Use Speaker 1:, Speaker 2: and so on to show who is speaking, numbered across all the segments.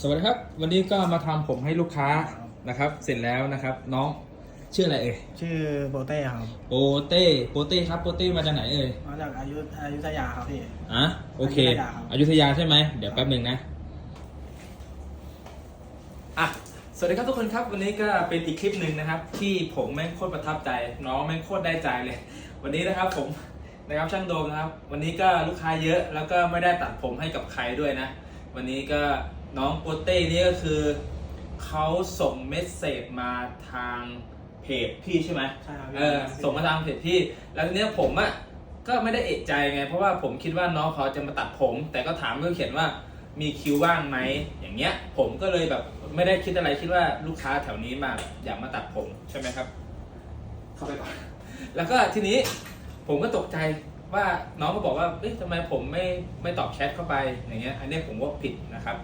Speaker 1: สวัสดีครับ วันนี้ก็มาทำผมให้ลูกค้านะครับ เสร็จแล้วนะครับ น้องชื่ออะไรเอ่ย
Speaker 2: ชื่อโบเต้ครับ
Speaker 1: โปเต้โปเต้ครับโปเต้มาจากไหนเอ่ย
Speaker 2: มาจากอายุอายุทยาครับพี่
Speaker 1: อะโอเค
Speaker 2: อยุธยาครับ
Speaker 1: อยุธยาใช่ไหมเดี๋ยวแป๊บหนึ่งนะอะสวัสดีครับทุกคนครับวันนี้ก็เป็นอีกคลิปหนึ่งนะครับ ที่ผมแม่งโคตรประทับใจ น้องแม่งโคตรได้ใจเลย วันนี้นะครับผมนะครับช่างโดมนะครับ วันนี้ก็ลูกค้าเยอะแล้วก็ไม่ได้ตัดผมให้กับใครด้วยนะ วันนี้ก็ น้องโปเต้นี่ก็คือเขาส่งเมสเซจมาทางเพจพี่ใช่ไหม
Speaker 2: ใช่ครับพี่
Speaker 1: เออส่งมาทางเพจพี่ แล้วทีเนี้ยผมอะ่ะก็ไม่ได้เอะใจไง เพราะว่าผมคิดว่าน้องเขาจะมาตัดผม แต่ก็ถามก็เขียนว่ามีคิวว่างไหมอย่างเงี้ย ผมก็เลยแบบไม่ได้คิดอะไรคิดว่าลูกค้าแถวนี้มาอยากมาตัดผมใช่ไหมครับ เข้าไปก่อนแล้วก็ทีนี้ผมก็ตกใจว่าน้องก็บอกว่าเอ๊ะทำไมผมไม่ไม่ตอบแชทเข้าไปอย่างเงี้ยอันเนี้ยผมว่าผิดนะครับ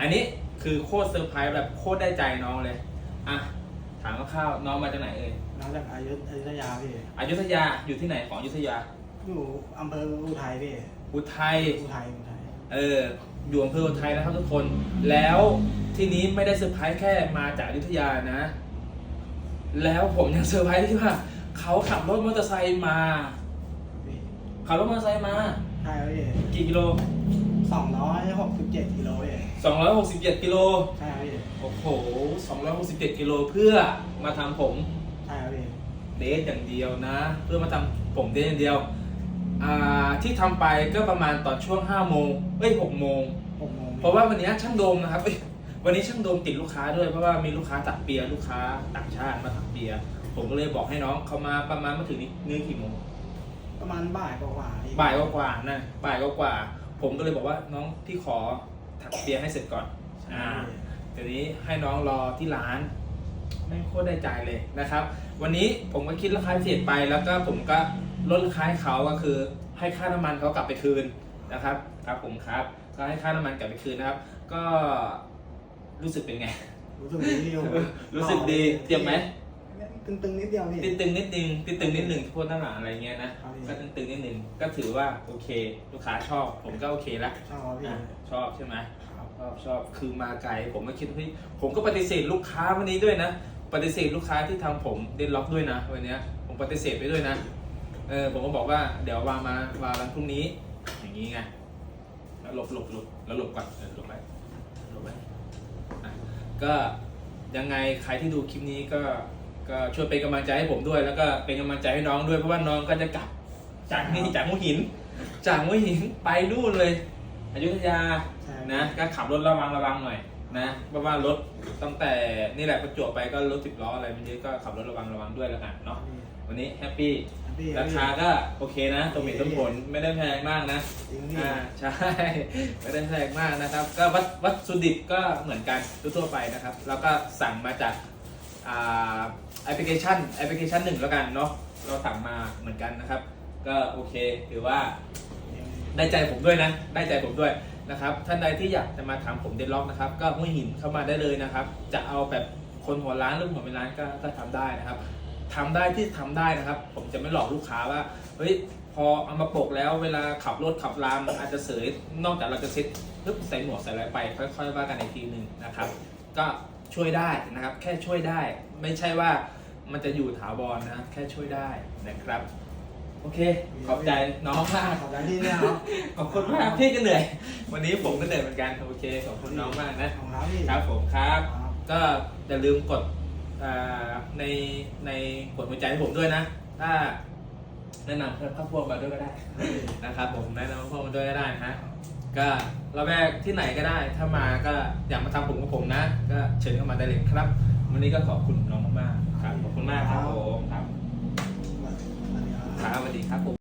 Speaker 1: อันนี้คือโคตรเซอร์ไพรส์แบบโคตรได้ใจน้องเลย อะ ถามคร่าวๆน้องมาจากไหนเอ่ย
Speaker 2: มาจากอายุอายุทยาพี่
Speaker 1: อยุธยาอยู่ที่ไหนของอยุธยา
Speaker 2: อยู่อำเภออุทัยพี่
Speaker 1: อุทัย
Speaker 2: อุทัยอุทัย
Speaker 1: เออ อยู่อำเภออุทัยนะครับทุกคน แล้วทีนี้ไม่ได้เซอร์ไพรส์แค่มาจากอยุธยานะ แล้วผมยังเซอร์ไพรส์ที่ว่าเขาขับรถมอเตอร์ไซค์มา
Speaker 2: พี่
Speaker 1: ขับรถมอเตอร์ไซค์มา
Speaker 2: ใช่ครับพี่
Speaker 1: กี่กิโล
Speaker 2: สองร้อยหกสิบเจ็ดกิโลพี่
Speaker 1: 267กิโล
Speaker 2: ใช่ครับพี่
Speaker 1: โอ้โห267กิโลเพื่อมาทำผม
Speaker 2: ใช่ครับพี่
Speaker 1: เดทอย่างเดียวนะ เพื่อมาทำผมเดทอย่างเดียวอ่าที่ทำไปก็ประมาณตอนช่วง5โมงเอ้ย6โมง
Speaker 2: หกโมง
Speaker 1: เพราะว่าวันนี้ช่างโดมนะครับเอ้ยวันนี้ช่างโดมติดลูกค้าด้วยเพราะว่ามีลูกค้าตักเปียร์ลูกค้าต่างชาติมาตักเปียร์ผมก็เลยบอกให้น้องเขามาประมาณมาถึงนี่นี่กี่โมง
Speaker 2: ประมาณบ่ายกว่าๆพี่
Speaker 1: บ่ายกว่าๆนะบ่ายกว่าๆ ผมก็เลยบอกว่าน้องพี่ขอถักเปียร์ให้เสร็จก่อน
Speaker 2: ใช่
Speaker 1: อ่า
Speaker 2: ครับพี่
Speaker 1: ทีนี้ให้น้องรอที่ร้านไม่งโคตรได้ใจเลยนะครับ วันนี้ผมก็คิดราคาพิเศษไป แล้วก็ผมก็ลดราคาให้เขาก็คือ ให้ค่าน้ำมันเขากลับไปคืนนะครับ ครับผมครับ ก็ให้ค่าน้ำมันกลับไปคืนนะครับ ก็รู้สึกเป็นไง
Speaker 2: รู้สึกดีพี่ผม
Speaker 1: รู้สึกดีเจ็บไหม
Speaker 2: ตึงๆนิดเดียวพี่
Speaker 1: ติดตึงนิดนึงติดตึงนิดนึงโทษหน้าหลังอะไรเงี้ยนะครับ
Speaker 2: พี่
Speaker 1: ก็ตึงตึงนิดนึงก็ถือว่าโอเค ลูกค้าชอบผมก็โอเคละ
Speaker 2: ชอบครับพี่
Speaker 1: อะชอบใช่ไหม
Speaker 2: ครับ
Speaker 1: ชอบชอบคือมาไกลผมก็คิดว่าเฮ้ยผมก็ปฏิเสธลูกค้าวันนี้ด้วยนะ ปฏิเสธลูกค้าที่ทำผมเดนล็อกด้วยนะวันเนี้ยผมปฏิเสธไปด้วยนะเออผมก็บอกว่าเดี๋ยววางมาวางวันพรุ่งนี้ อย่างนี้ไงแล้วหลบหลบหลบแล้วหลบก่อนเออหลบไว้หลบไว้อะก็ยังไงใครที่ดูคลิปนี้ก็ ก็ช่วยเป็นกำลังใจให้ผมด้วย แล้วก็เป็นกำลังใจให้น้องด้วยเพราะว่าน้องก็จะกลับจากนี่จากหัวหิน จากหัวหินไปนู่นเลยอยุธยา
Speaker 2: ใช่
Speaker 1: นะก็ขับรถระวังระวังหน่อยนะเพราะว่ารถตั้งแต่นี่แหละประจวบไปก็รถสิบล้ออะไรมันเยอะก็ขับรถระวังระวังด้วยแล้วกันเนาะวันนี้แฮปปี้
Speaker 2: พี่
Speaker 1: ราคาก็โอเคนะสมเหตุสมผลไม่ได้แพงมากนะ
Speaker 2: จริงพี่
Speaker 1: อ่าใช่ไม่ได้แพงมากนะครับ ก็วัตวัตถุดิบก็เหมือนกันทั่วๆไปนะครับ แล้วก็สั่งมาจากอ่า แอปพลิเคชันแอปพลิเคชันหนึ่งแล้วกันเนาะเราสั่งมาเหมือนกันนะครับ ก็โอเคถือว่าได้ใจผมด้วยนะได้ใจผมด้วยนะครับท่านใดที่อยากจะมาทำผมเดนล็อกนะครับ ก็ห้วยหินเข้ามาได้เลยนะครับ จะเอาแบบคนหัวร้านหรือหัวไม่ร้านก็ก็ทำได้นะครับทำได้ที่ทำได้นะครับ ผมจะไม่หลอกลูกค้าว่าเฮ้ยพอเอามาโปกแล้วเวลาขับรถขับรามอาจจะเสยนอกจากเราจะเซ็ตปึ๊บใส่หมวกใส่อะไรไป ค่อยๆว่ากันในทีหนึ่งนะครับ ก็ ช่วยได้นะครับ แค่ช่วยได้ ไม่ใช่ว่ามันจะอยู่ถาวรนะแค่ช่วยได้นะครับ โอเค ขอบใจน้องมาก
Speaker 2: ขอบคุณที่เนี่ยครับ
Speaker 1: ขอบคุณมากพี่ก็เหนื่อย วันนี้ผมก็เหนื่อยเหมือนกันโอเคขอบคุณน้องมากนะ
Speaker 2: ของครับพี่
Speaker 1: ครับผมครับ
Speaker 2: ครับ
Speaker 1: ก็อย่าลืมกดอ่าในในกดหัวใจให้ผมด้วยนะ ถ้าแนะนำเพื่อนครอบครัวมาด้วยก็ได้นะครับผมแนะนำครอบครัวมาด้วยก็ได้นะฮะ ก็เราแวกที่ไหนก็ได้ ถ้ามาก็อยากมาทำผมกับผมนะ ก็เชิญเข้ามาได้เลยครับ วันนี้ก็ขอบคุณน้องมากๆครับขอบคุณมากครับผม
Speaker 2: ครับ
Speaker 1: ครับสวัสดีครับผม